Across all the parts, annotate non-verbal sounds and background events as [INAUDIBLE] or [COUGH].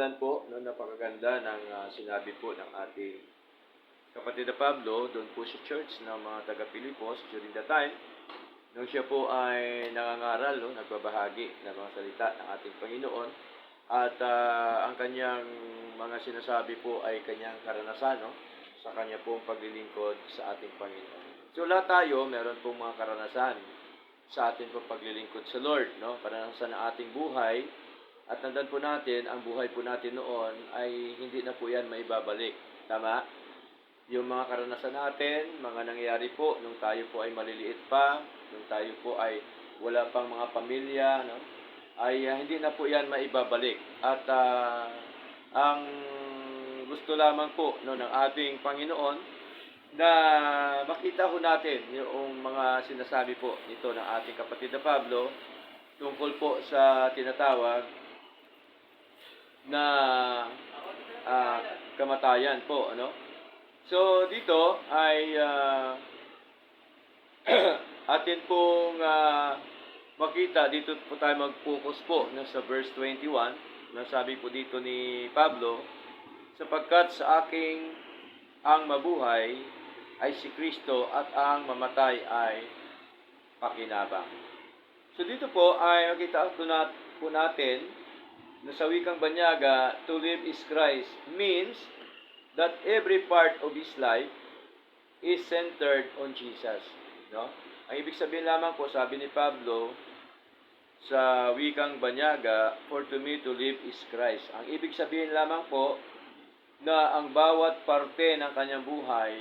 Yan po, no, napakaganda ng ah, sinabi po ng ating kapatid na Pablo doon po sa church ng mga taga Pilipos during the time nung siya po ay nangangaral, no, nagbabahagi ng mga salita ng ating Panginoon at ah, ang kanyang mga sinasabi po ay kanyang karanasan no, sa kanya pong paglilingkod sa ating Panginoon. So lahat tayo meron pong mga karanasan sa ating pong paglilingkod sa Lord, no? Karanasan ng ating buhay at tandaan po natin, ang buhay po natin noon ay hindi na po yan maibabalik. Tama? Yung mga karanasan natin, mga nangyayari po nung tayo po ay maliliit pa, nung tayo po ay wala pang mga pamilya, no? ay ah, hindi na po yan maibabalik. At ah, ang gusto lamang po no, ng ating Panginoon na makita ho natin yung mga sinasabi po nito ng ating kapatid na Pablo tungkol po sa tinatawag na ah, kamatayan po ano so dito ay ah, [CLEARS THROAT] atin pong ah, makita dito po tayo mag-focus po no, sa verse 21 na sabi po dito ni Pablo sapagkat sa aking ang mabuhay ay si Kristo at ang mamatay ay pakinabang. So dito po ay makita po natin na sa wikang banyaga, to live is Christ means that every part of his life is centered on Jesus. No? Ang ibig sabihin lamang po, sabi ni Pablo, sa wikang banyaga, for to me to live is Christ. Ang ibig sabihin lamang po, na ang bawat parte ng kanyang buhay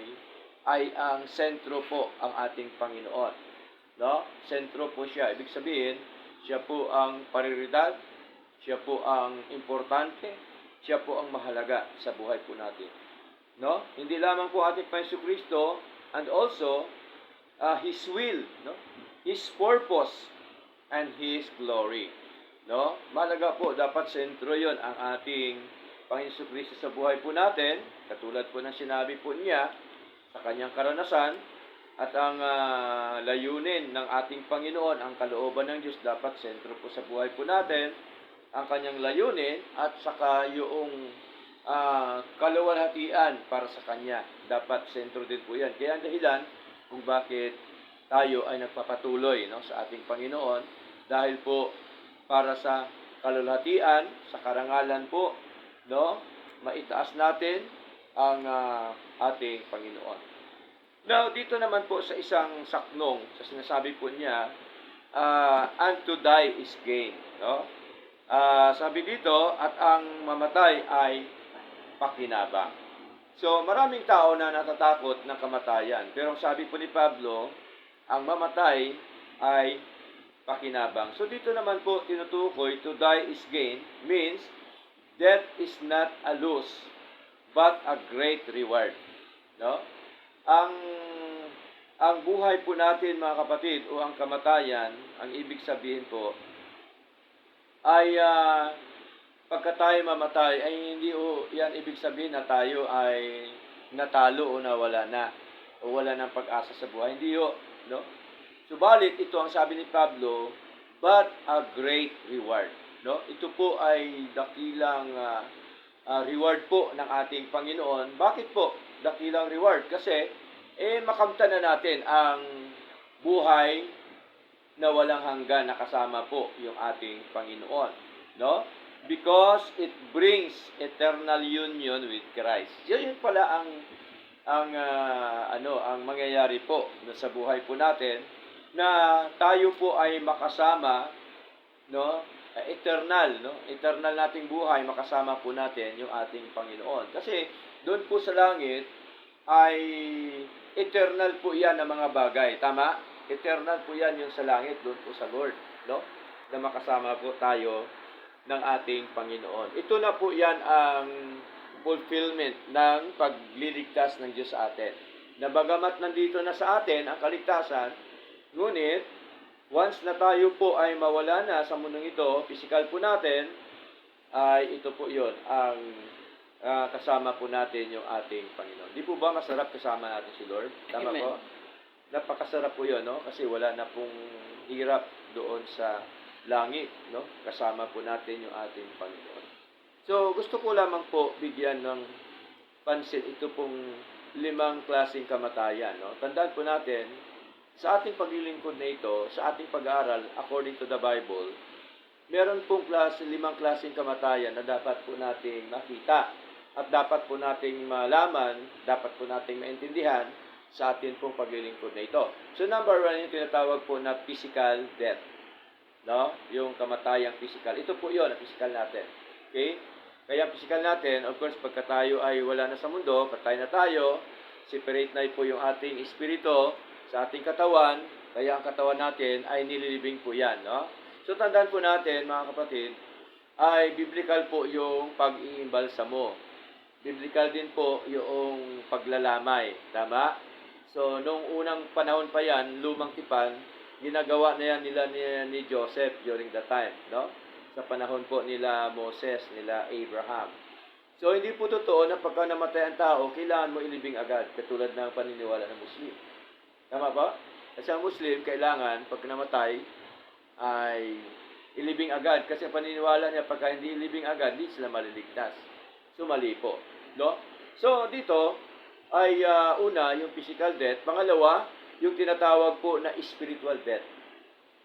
ay ang sentro po ang ating Panginoon. No? Sentro po siya. Ibig sabihin, siya po ang prioridad, siya po ang importante, siya po ang mahalaga sa buhay po natin. No? Hindi lamang po ating Panginoon Kristo and also uh, His will, no? His purpose and His glory. No? Malaga po, dapat sentro yon ang ating Panginoon Kristo sa buhay po natin, katulad po ng sinabi po niya sa kanyang karanasan, at ang ah, layunin ng ating Panginoon, ang kalooban ng Diyos, dapat sentro po sa buhay po natin, ang kanyang layunin, at saka yung ah, kaluwalhatian para sa Kanya. Dapat sentro din po yan. Kaya ang dahilan kung bakit tayo ay nagpapatuloy no, sa ating Panginoon, dahil po para sa kaluwalhatian, sa karangalan po, no, maitaas natin ang ah, ating Panginoon. Now, dito naman po sa isang saknong, sa sinasabi po niya, uh, and to die is gain. No? Ah, sabi dito, at ang mamatay ay pakinabang. So, maraming tao na natatakot ng kamatayan. Pero sabi po ni Pablo, ang mamatay ay pakinabang. So, dito naman po tinutukoy, to die is gain, means death is not a loss, but a great reward. No? Ang ang buhay po natin mga kapatid o ang kamatayan, ang ibig sabihin po ay ah, pagka tayo mamatay ay hindi o yan ibig sabihin na tayo ay natalo o nawala na o wala ng pag-asa sa buhay. Hindi ho, no? Subalit ito ang sabi ni Pablo, but a great reward, no? Ito po ay dakilang ah, ah, reward po ng ating Panginoon. Bakit po dakilang reward? Kasi eh makamtan na natin ang buhay na walang hanggan na kasama po yung ating Panginoon, no? Because it brings eternal union with Christ. Yun, yun pala ang ang ah, ano ang mangyayari po sa buhay po natin na tayo po ay makasama no uh, eternal no eternal nating buhay makasama po natin yung ating Panginoon kasi doon po sa langit ay eternal po yan ng mga bagay tama eternal po yan yung sa langit doon po sa Lord no na makasama po tayo ng ating Panginoon ito na po yan ang fulfillment ng pagliligtas ng Diyos sa atin na bagamat nandito na sa atin ang kaligtasan ngunit once na tayo po ay mawala na sa mundong ito, physical po natin, ay ito po yon ang ah, kasama po natin yung ating Panginoon. Di po ba masarap kasama natin si Lord? Tama Amen. po? Napakasarap po yun, no? Kasi wala na pong hirap doon sa langit, no? Kasama po natin yung ating Panginoon. So, gusto ko lamang po bigyan ng pansin ito pong limang klaseng kamatayan. No? Tandaan po natin, sa ating paglilingkod na ito, sa ating pag-aaral, according to the Bible, meron pong klase, limang klaseng kamatayan na dapat po nating makita at dapat po nating malaman, dapat po nating maintindihan sa atin pong paglilingkod na ito. So number one, yung tinatawag po na physical death. No? Yung kamatayang physical. Ito po yun, ang physical natin. Okay? Kaya ang physical natin, of course, pagka tayo ay wala na sa mundo, patay na tayo, separate na po yung ating espiritu sa ating katawan, kaya ang katawan natin ay nililibing po yan. No? So tandaan po natin, mga kapatid, ay biblical po yung pag-iimbalsamo. Biblical din po yung paglalamay. Tama? So, nung unang panahon pa yan, lumang tipan, ginagawa na yan nila ni, ni Joseph during the time, no? Sa panahon po nila Moses, nila Abraham. So, hindi po totoo na pagka namatay ang tao, kailangan mo ilibing agad, katulad ng paniniwala ng Muslim. Tama ba? Kasi ang Muslim, kailangan, pag namatay, ay ilibing agad. Kasi paniniwala niya, pagka hindi ilibing agad, hindi sila maliligtas. So, mali po. No? So, dito, ay ah, una, yung physical death. Pangalawa, yung tinatawag po na spiritual death.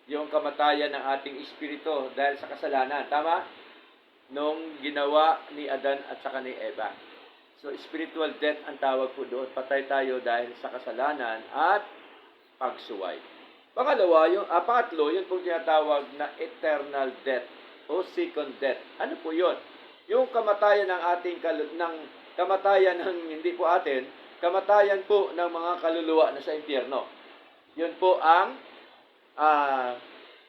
Yung kamatayan ng ating espiritu dahil sa kasalanan. Tama? Nung ginawa ni Adan at saka ni Eva. So, spiritual death ang tawag po doon. Patay tayo dahil sa kasalanan at pagsuway. Pangalawa, yung, ah, pangatlo, yun pong tinatawag na eternal death o second death. Ano po yun? Yung kamatayan ng ating ng kamatayan ng hindi po atin, kamatayan po ng mga kaluluwa na sa impyerno. Yun po ang ah,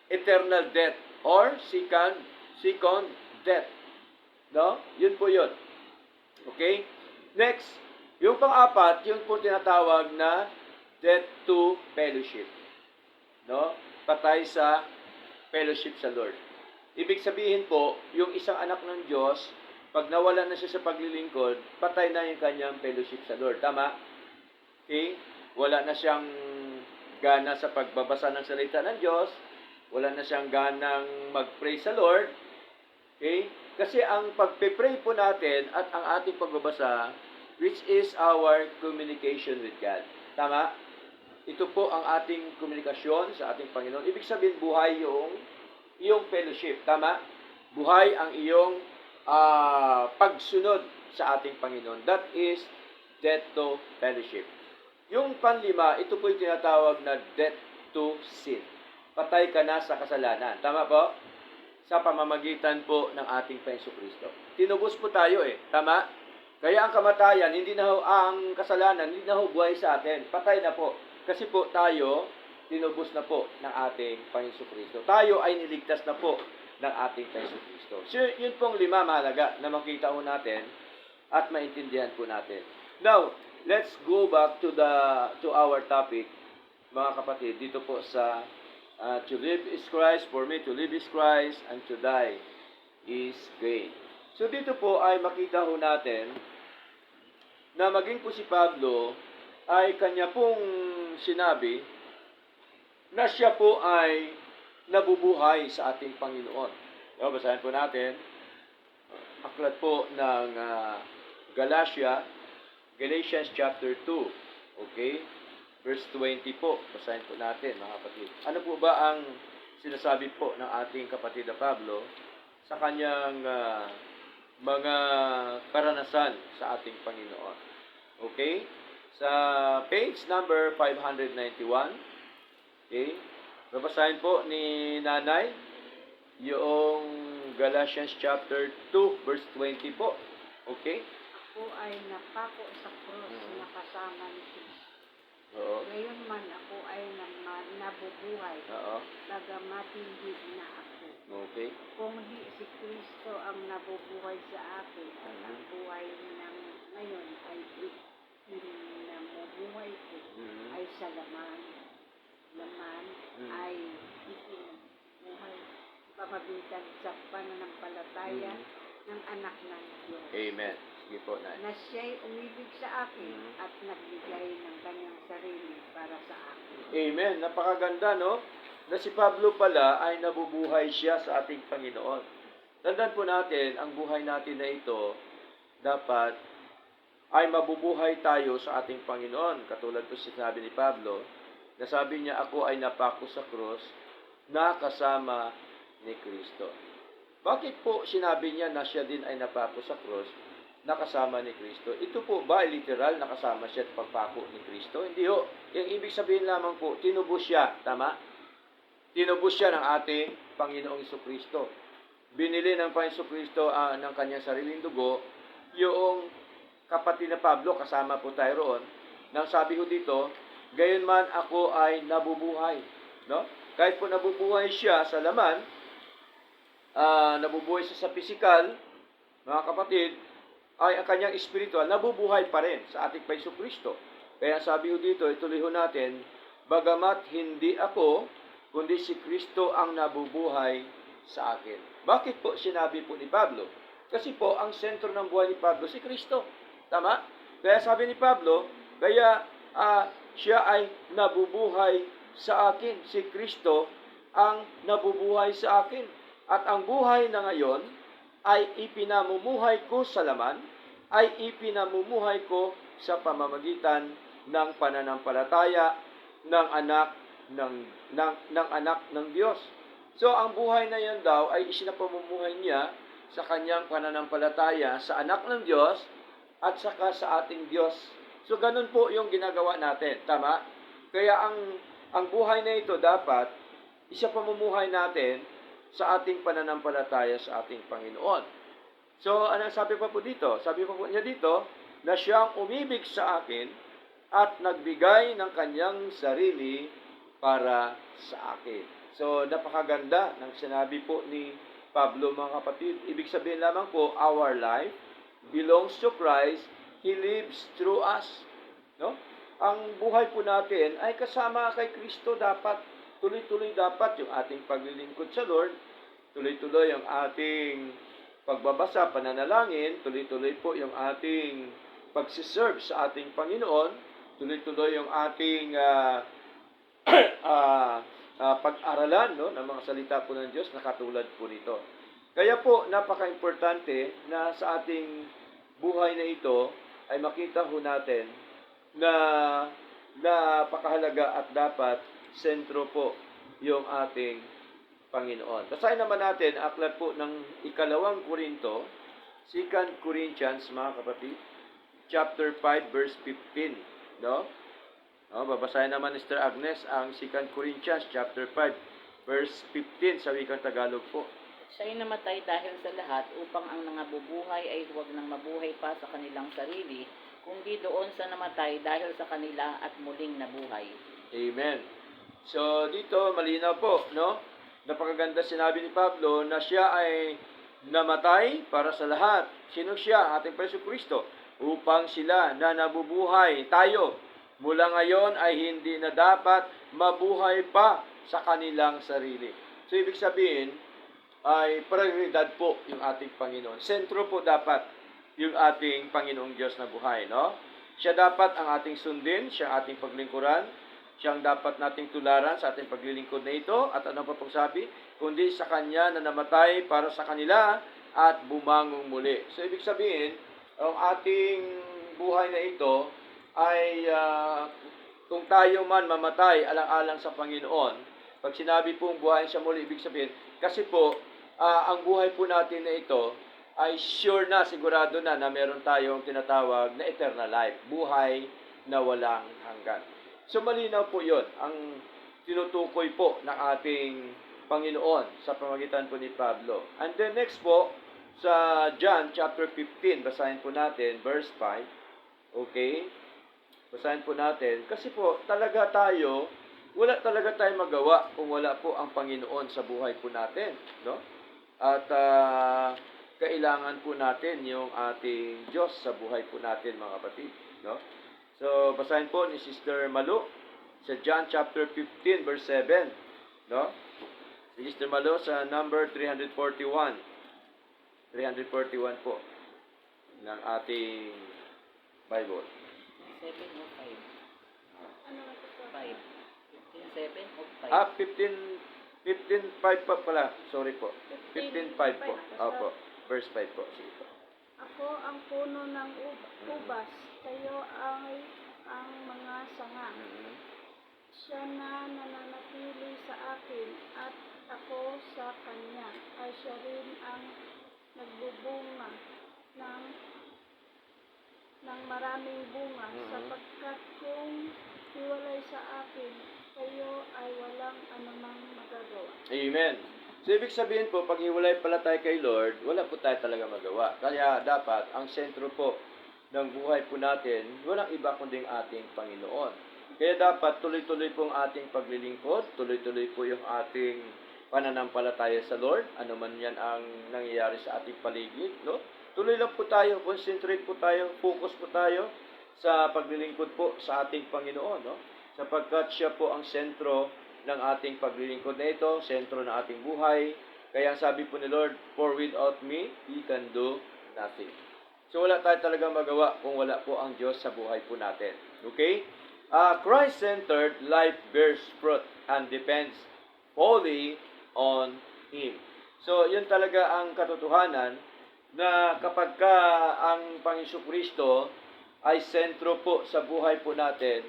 eternal death or second second death. No? Yun po yun. Okay? Next, yung pang-apat, yung po tinatawag na death to fellowship. No? Patay sa fellowship sa Lord. Ibig sabihin po, yung isang anak ng Diyos, pag nawala na siya sa paglilingkod, patay na yung kanyang fellowship sa Lord. Tama? Okay? Wala na siyang gana sa pagbabasa ng salita ng Diyos. Wala na siyang ganang mag-pray sa Lord. Okay? Kasi ang pagpe-pray po natin at ang ating pagbabasa, which is our communication with God. Tama? Ito po ang ating komunikasyon sa ating Panginoon. Ibig sabihin, buhay yung iyong fellowship. Tama? Buhay ang iyong ah, pagsunod sa ating Panginoon. That is death to fellowship. Yung panlima, ito po yung tinatawag na death to sin. Patay ka na sa kasalanan. Tama po? Sa pamamagitan po ng ating Penso Kristo. Tinubos po tayo eh. Tama? Kaya ang kamatayan, hindi na ho, ang kasalanan, hindi na ho buhay sa atin. Patay na po. Kasi po tayo, tinubos na po ng ating Panginoon Kristo. Tayo ay niligtas na po ng ating Panginoon Kristo. So, yun pong lima mahalaga na makita ho natin at maintindihan po natin. Now, let's go back to the to our topic, mga kapatid, dito po sa uh, to live is Christ, for me to live is Christ, and to die is gain. So dito po ay makita ho natin na maging po si Pablo ay kanya pong sinabi na siya po ay nabubuhay sa ating Panginoon. So, basahin po natin. Aklat po ng ah, Galatia, Galatians chapter 2. Okay? Verse 20 po. Basahin po natin, mga kapatid. Ano po ba ang sinasabi po ng ating kapatid na Pablo sa kanyang ah, mga karanasan sa ating Panginoon? Okay? Sa page number 591, okay? Babasahin po ni Nanay yung Galatians chapter 2 verse 20 po. Okay? Ako ay napako sa krus Mm. na kasama ni Kristo. Oo. Ngayon man ako ay nabubuhay, Oo. bagamat hindi na ako. Okay. Kung di si Kristo ang nabubuhay sa akin, at ang buhay ng ngayon ay namubuhay ko, Mhm. ay sa laman. Laman Mm. ay buhay pamagitan sa pananampalataya Mhm. ng anak ng Diyos. Amen. Sige po, Nay. na siya'y umibig sa akin Mhm. at nagbigay ng kanyang sarili para sa akin. Amen. Napakaganda, no? Na si Pablo pala ay nabubuhay siya sa ating Panginoon. Tandaan po natin, ang buhay natin na ito, dapat ay mabubuhay tayo sa ating Panginoon. Katulad po sinabi ni Pablo, na sabi niya, ako ay napako sa krus na kasama ni Kristo. Bakit po sinabi niya na siya din ay napako sa krus na kasama ni Kristo? Ito po ba literal na kasama siya at pagpako ni Kristo? Hindi ho. Yung ibig sabihin lamang po, tinubos siya. Tama? Tinubos siya ng ating Panginoong Iso Kristo. Binili ng Panginoong Kristo ah, ng kanyang sariling dugo, yung kapatid na Pablo, kasama po tayo roon, nang sabi ko dito, gayon man ako ay nabubuhay. No? Kahit po nabubuhay siya sa laman, ah, nabubuhay siya sa pisikal, mga kapatid, ay ang kanyang espiritual, nabubuhay pa rin sa ating Paiso Kristo. Kaya sabi ko dito, ituloy ho natin, bagamat hindi ako, kundi si Kristo ang nabubuhay sa akin. Bakit po sinabi po ni Pablo? Kasi po, ang sentro ng buhay ni Pablo, si Kristo. Tama? Kaya sabi ni Pablo, kaya ah, siya ay nabubuhay sa akin. Si Kristo ang nabubuhay sa akin. At ang buhay na ngayon ay ipinamumuhay ko sa laman, ay ipinamumuhay ko sa pamamagitan ng pananampalataya ng anak ng, ng, ng anak ng Diyos. So, ang buhay na yan daw ay isinapamumuhay niya sa kanyang pananampalataya sa anak ng Diyos at saka sa ating Diyos. So, ganun po yung ginagawa natin. Tama? Kaya ang, ang buhay na ito dapat isa pamumuhay natin sa ating pananampalataya sa ating Panginoon. So, ano sabi pa po dito? Sabi pa po niya dito, na siyang umibig sa akin at nagbigay ng kanyang sarili para sa akin. So, napakaganda ng sinabi po ni Pablo, mga kapatid. Ibig sabihin lamang po, our life belongs to Christ. He lives through us. No? Ang buhay po natin ay kasama kay Kristo dapat. Tuloy-tuloy dapat yung ating paglilingkod sa Lord. Tuloy-tuloy ang ating pagbabasa, pananalangin. Tuloy-tuloy po yung ating pagsiserve sa ating Panginoon. Tuloy-tuloy yung ating ah, [CLEARS THROAT] ah, ah, pag-aralan no, ng mga salita po ng Diyos na katulad po nito. Kaya po, napaka-importante na sa ating buhay na ito ay makita ho natin na napakahalaga at dapat sentro po yung ating Panginoon. Basahin naman natin aklat po ng ikalawang Korinto, 2 Corinthians, mga kapatid, chapter 5, verse 15. No? No, babasahin naman ni Sister Agnes ang 2 Corinthians chapter 5 verse 15 sa wikang Tagalog po. Siya'y namatay dahil sa lahat upang ang nangabubuhay ay huwag nang mabuhay pa sa kanilang sarili, kundi doon sa namatay dahil sa kanila at muling nabuhay. Amen. So dito malinaw po, no? Napakaganda sinabi ni Pablo na siya ay namatay para sa lahat. Sino siya? Ating Preso Kristo. Upang sila na nabubuhay tayo mula ngayon ay hindi na dapat mabuhay pa sa kanilang sarili. So ibig sabihin ay prioridad po yung ating Panginoon. Sentro po dapat yung ating Panginoong Diyos na buhay, no? Siya dapat ang ating sundin, siya ang ating paglingkuran, siyang dapat nating tularan sa ating paglilingkod na ito. At ano pa pong sabi? Kundi sa Kanya na namatay para sa kanila at bumangong muli. So, ibig sabihin, ang ating buhay na ito ay ah, kung tayo man mamatay alang-alang sa Panginoon, pag sinabi pong buhayin siya muli, ibig sabihin, kasi po, ah, ang buhay po natin na ito ay sure na, sigurado na na meron tayong tinatawag na eternal life, buhay na walang hanggan. So malinaw po yon ang tinutukoy po ng ating Panginoon sa pamagitan po ni Pablo. And then next po, sa John chapter 15, basahin po natin, verse 5. Okay? Basahin po natin. Kasi po, talaga tayo, wala talaga tayong magawa kung wala po ang Panginoon sa buhay po natin. No? At ah, kailangan po natin yung ating Diyos sa buhay po natin, mga kapatid. No? So, basahin po ni Sister Malu sa John chapter 15, verse 7. No? Si Sister Malu sa number 341. 341 po ng ating Bible. 7 o 5? Ano na ito? 5. 15, 7 o 5? Ah, 15, 15.5 pa pala. Sorry po. 15.5 po. 15:5. Opo. Verse 5 po. Sige po. Ako ang puno ng ub- ubas, kayo ay ang mga sanga. Mhm. Siya na nananatili sa akin at ako sa kanya ay siya rin ang nagbubunga ng ng maraming bunga Mhm. sapagkat kung hiwalay sa akin kayo ay walang anumang magagawa. Amen. So, ibig sabihin po, pag hiwalay pala tayo kay Lord, wala po tayo talaga magawa. Kaya dapat, ang sentro po ng buhay po natin, walang iba kundi ang ating Panginoon. Kaya dapat tuloy-tuloy po ang ating paglilingkod, tuloy-tuloy po yung ating pananampalataya sa Lord, ano man yan ang nangyayari sa ating paligid, no? Tuloy lang po tayo, concentrate po tayo, focus po tayo sa paglilingkod po sa ating Panginoon, no? Sapagkat siya po ang sentro ng ating paglilingkod na ito, sentro ng ating buhay. Kaya sabi po ni Lord, for without me, He can do nothing. So wala tayo talaga magawa kung wala po ang Diyos sa buhay po natin. Okay? Uh, Christ-centered life bears fruit and depends wholly on Him. So, yun talaga ang katotohanan na kapag ka ang Panginoon Kristo ay sentro po sa buhay po natin,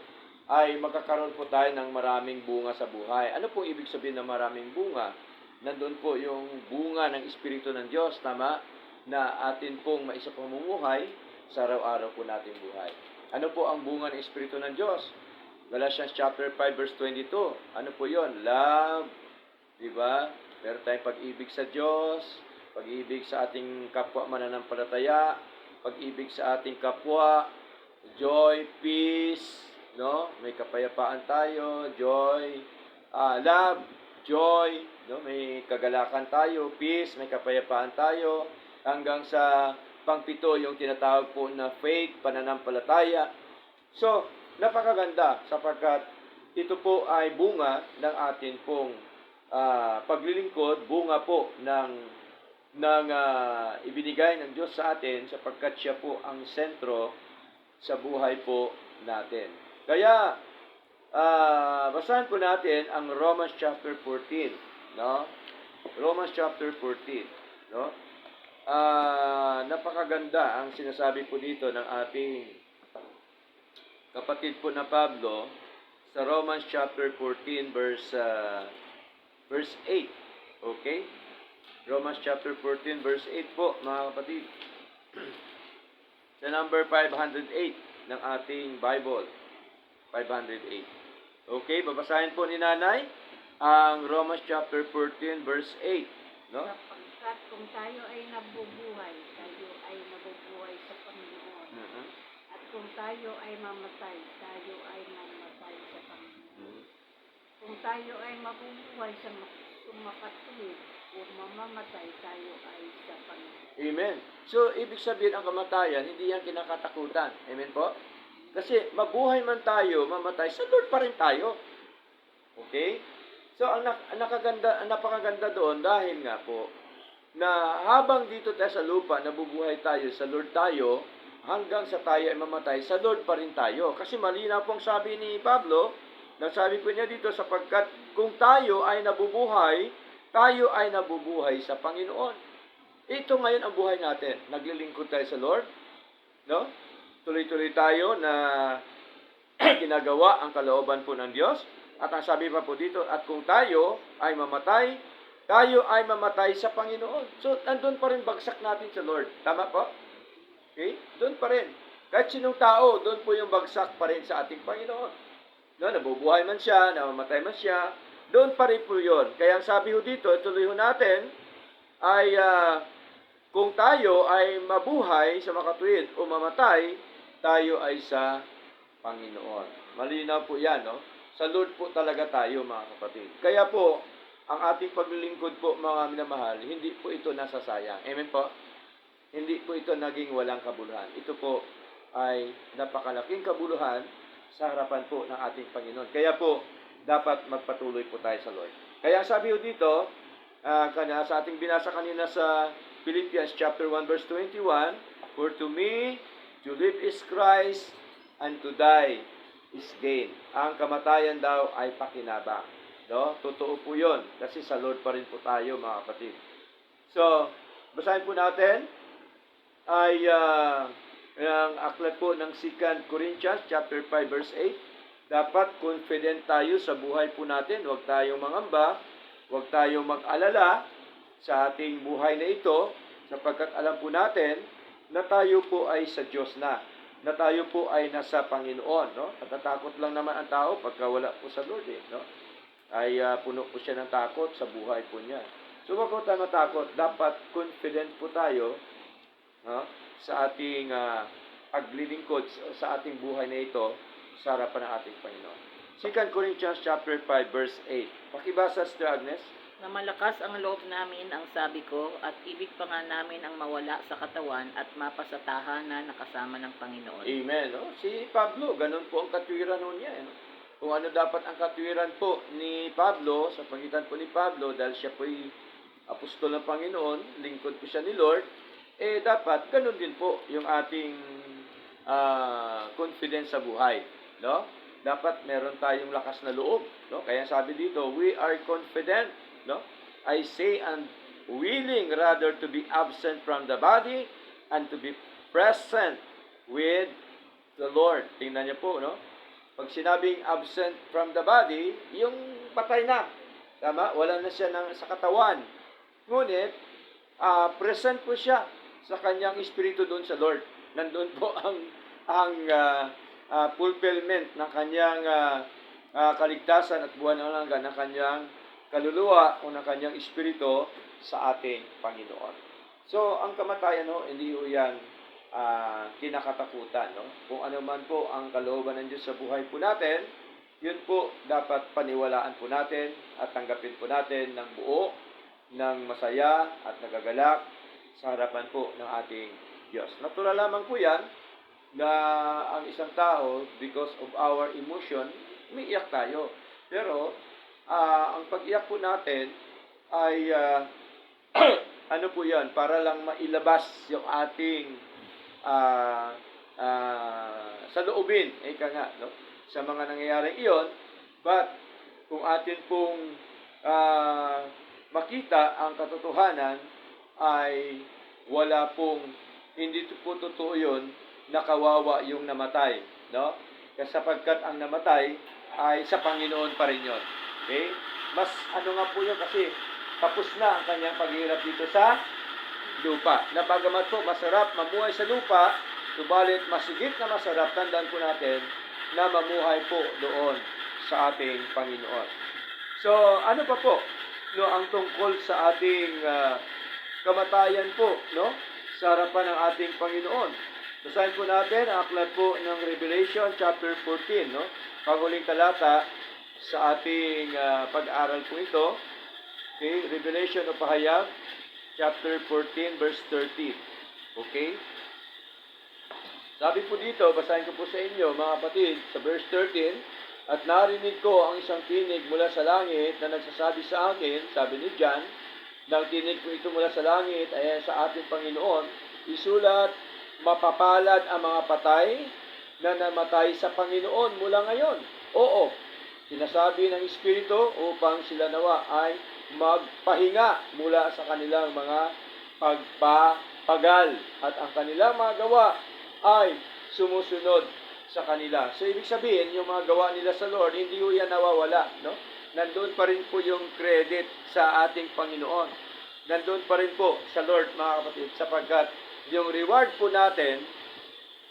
ay magkakaroon po tayo ng maraming bunga sa buhay. Ano po ibig sabihin ng maraming bunga? Nandun po yung bunga ng Espiritu ng Diyos, tama? Na atin pong maisa pamumuhay sa araw-araw po nating buhay. Ano po ang bunga ng Espiritu ng Diyos? Galatians chapter 5 verse 22. Ano po 'yon? Love, 'di ba? Meron tayong pag-ibig sa Diyos, pag-ibig sa ating kapwa mananampalataya, pag-ibig sa ating kapwa, joy, peace, no? May kapayapaan tayo, joy, ah, love, joy, no? May kagalakan tayo, peace, may kapayapaan tayo, hanggang sa pangpito yung tinatawag po na faith, pananampalataya. So, napakaganda sapagkat ito po ay bunga ng atin pong ah, paglilingkod, bunga po ng ng ah, ibinigay ng Diyos sa atin sapagkat siya po ang sentro sa buhay po natin. Kaya ah, basahin po natin ang Romans chapter 14, no? Romans chapter 14, no? Ah, napakaganda ang sinasabi po dito ng ating kapatid po na Pablo sa Romans chapter 14 verse ah, verse 8. Okay? Romans chapter 14 verse 8 po, mga kapatid. [CLEARS THROAT] sa number 508 ng ating Bible. 508. Okay, babasahin po ni Nanay ang Romans chapter 14 verse 8, no? Sapagkat kung tayo ay nabubuhay, tayo ay nabubuhay sa Panginoon. Mhm. At kung tayo ay mamatay, tayo ay mamatay sa Panginoon. Mhm. Kung tayo ay mabubuhay sa ma- sumakatuwid o mamamatay, tayo ay sa Panginoon. Amen. So, ibig sabihin ang kamatayan, hindi yan kinakatakutan. Amen po? Kasi mabuhay man tayo, mamatay, sa Lord pa rin tayo. Okay? So, ang, ang nakaganda, ang napakaganda doon dahil nga po, na habang dito tayo sa lupa, nabubuhay tayo, sa Lord tayo, hanggang sa tayo ay mamatay, sa Lord pa rin tayo. Kasi malinaw pong sabi ni Pablo, nagsabi po niya dito, sapagkat kung tayo ay nabubuhay, tayo ay nabubuhay sa Panginoon. Ito ngayon ang buhay natin. Naglilingkod tayo sa Lord. No? Tuloy-tuloy tayo na [CLEARS THROAT] ginagawa ang kalooban po ng Diyos. At ang sabi pa po dito, at kung tayo ay mamatay, tayo ay mamatay sa Panginoon. So, nandun pa rin bagsak natin sa Lord. Tama po? Okay? Doon pa rin. Kahit sinong tao, doon po yung bagsak pa rin sa ating Panginoon. No, nabubuhay man siya, namamatay man siya, doon pa rin po yun. Kaya ang sabi ho dito, ituloy ho natin, ay ah, kung tayo ay mabuhay sa makatuwid o mamatay, tayo ay sa Panginoon. Malinaw po yan, no? Sa po talaga tayo, mga kapatid. Kaya po, ang ating paglilingkod po, mga minamahal, hindi po ito nasasayang. Amen po? Hindi po ito naging walang kabuluhan. Ito po ay napakalaking kabuluhan sa harapan po ng ating Panginoon. Kaya po, dapat magpatuloy po tayo sa Lord. Kaya sabi ho dito, ah, kanya, sa ating binasa kanina sa Philippians chapter 1 verse 21, For to me, to live is Christ, and to die is gain. Ang kamatayan daw ay pakinabang. No? Totoo po yun. Kasi sa Lord pa rin po tayo, mga kapatid. So, basahin po natin ay ah, ang aklat po ng 2 Corinthians chapter 5 verse 8. Dapat confident tayo sa buhay po natin. Huwag tayong mangamba. Huwag tayong mag-alala sa ating buhay na ito sapagkat alam po natin na tayo po ay sa Diyos na na tayo po ay nasa Panginoon, no? Natatakot lang naman ang tao pagka wala po sa Lord, eh, no? Ay ah, puno po siya ng takot sa buhay po niya. So wag po tayo matakot, dapat confident po tayo no? sa ating ah, paglilingkod sa ating buhay na ito sa harapan ng ating Panginoon. 2 Corinthians chapter 5 verse 8. Pakibasa Sister Agnes. Na malakas ang loob namin ang sabi ko at ibig pa nga namin ang mawala sa katawan at mapasatahan na nakasama ng Panginoon. Amen. No? Si Pablo, ganun po ang katwiran nun niya. eh, No? Kung ano dapat ang katwiran po ni Pablo, sa pagitan po ni Pablo, dahil siya po ay apostol ng Panginoon, lingkod po siya ni Lord, eh dapat ganun din po yung ating ah, confidence sa buhay. No? Dapat meron tayong lakas na loob. No? Kaya sabi dito, we are confident. No? I say and willing rather to be absent from the body and to be present with the Lord. Tingnan niyo po, no? Pag sinabing absent from the body, yung patay na. Tama? Wala na siya ng, sa katawan. Ngunit, ah, present po siya sa kanyang espiritu doon sa Lord. Nandun po [LAUGHS] ang ang ah, ah, fulfillment ng kanyang ah, ah, kaligtasan at buwan ng langgan ng kanyang kaluluwa o ng kanyang espiritu sa ating Panginoon. So, ang kamatayan, no, hindi ho yan ah, kinakatakutan. No? Kung ano man po ang kalooban ng Diyos sa buhay po natin, yun po dapat paniwalaan po natin at tanggapin po natin ng buo, ng masaya at nagagalak sa harapan po ng ating Diyos. Natural lamang po yan na ang isang tao, because of our emotion, umiiyak tayo. Pero, ah, ang pag-iyak po natin ay ah, [CLEARS THROAT] ano po yan, para lang mailabas yung ating ah ah, sa loobin, ika nga, no? sa mga nangyayaring iyon, but kung atin pong ah, makita ang katotohanan ay wala pong hindi po totoo yun na kawawa yung namatay, no? Kasi sapagkat ang namatay ay sa Panginoon pa rin yun. Okay? Mas ano nga po yun kasi tapos na ang kanyang paghihirap dito sa lupa. Na bagamat po masarap mamuhay sa lupa, subalit masigit na masarap, tandaan po natin na mamuhay po doon sa ating Panginoon. So, ano pa po no, ang tungkol sa ating ah, kamatayan po, no? Sa harapan ng ating Panginoon. Basahin po natin ang aklat po ng Revelation chapter 14, no? Panghuling talata sa ating ah, pag-aaral po ito. Okay, Revelation o Pahayag, chapter 14, verse 13. Okay? Sabi po dito, basahin ko po sa inyo, mga kapatid, sa verse 13, At narinig ko ang isang tinig mula sa langit na nagsasabi sa akin, sabi ni John, nang tinig ko ito mula sa langit ay sa ating Panginoon, isulat, mapapalad ang mga patay na namatay sa Panginoon mula ngayon. Oo, sinasabi ng Espiritu upang sila nawa ay magpahinga mula sa kanilang mga pagpapagal at ang kanilang mga gawa ay sumusunod sa kanila. So, ibig sabihin, yung mga gawa nila sa Lord, hindi ho yan nawawala, no? Nandun pa rin po yung credit sa ating Panginoon. Nandun pa rin po sa Lord, mga kapatid, sapagkat yung reward po natin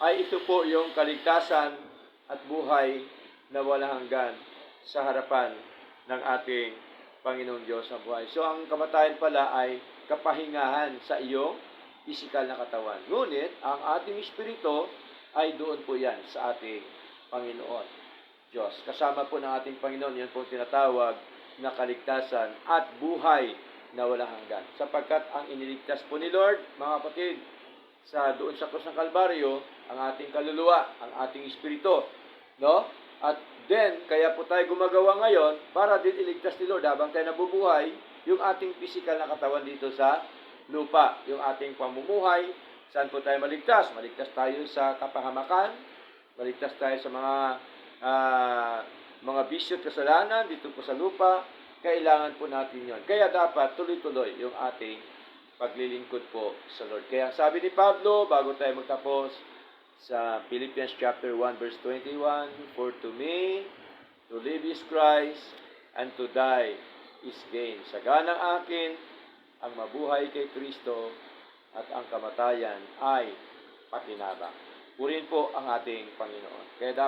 ay ito po yung kaligtasan at buhay na walang hanggan sa harapan ng ating Panginoong Diyos na buhay. So, ang kamatayan pala ay kapahingahan sa iyong pisikal na katawan. Ngunit, ang ating espiritu ay doon po yan sa ating Panginoon Diyos. Kasama po ng ating Panginoon, yan po tinatawag na kaligtasan at buhay na walang hanggan. Sapagkat ang iniligtas po ni Lord, mga kapatid, sa doon sa krus ng Kalbaryo, ang ating kaluluwa, ang ating espiritu, no? At then, kaya po tayo gumagawa ngayon para din iligtas ni Lord habang tayo nabubuhay yung ating physical na katawan dito sa lupa, yung ating pamumuhay, saan po tayo maligtas? Maligtas tayo sa kapahamakan, maligtas tayo sa mga ah, mga bisyo at kasalanan dito po sa lupa, kailangan po natin yon. Kaya dapat tuloy-tuloy yung ating paglilingkod po sa Lord. Kaya sabi ni Pablo, bago tayo magtapos, sa Philippians chapter 1 verse 21, For to me, to live is Christ, and to die is gain. Sa ganang akin, ang mabuhay kay Kristo at ang kamatayan ay pakinabang. Purin po ang ating Panginoon. Kaya dapat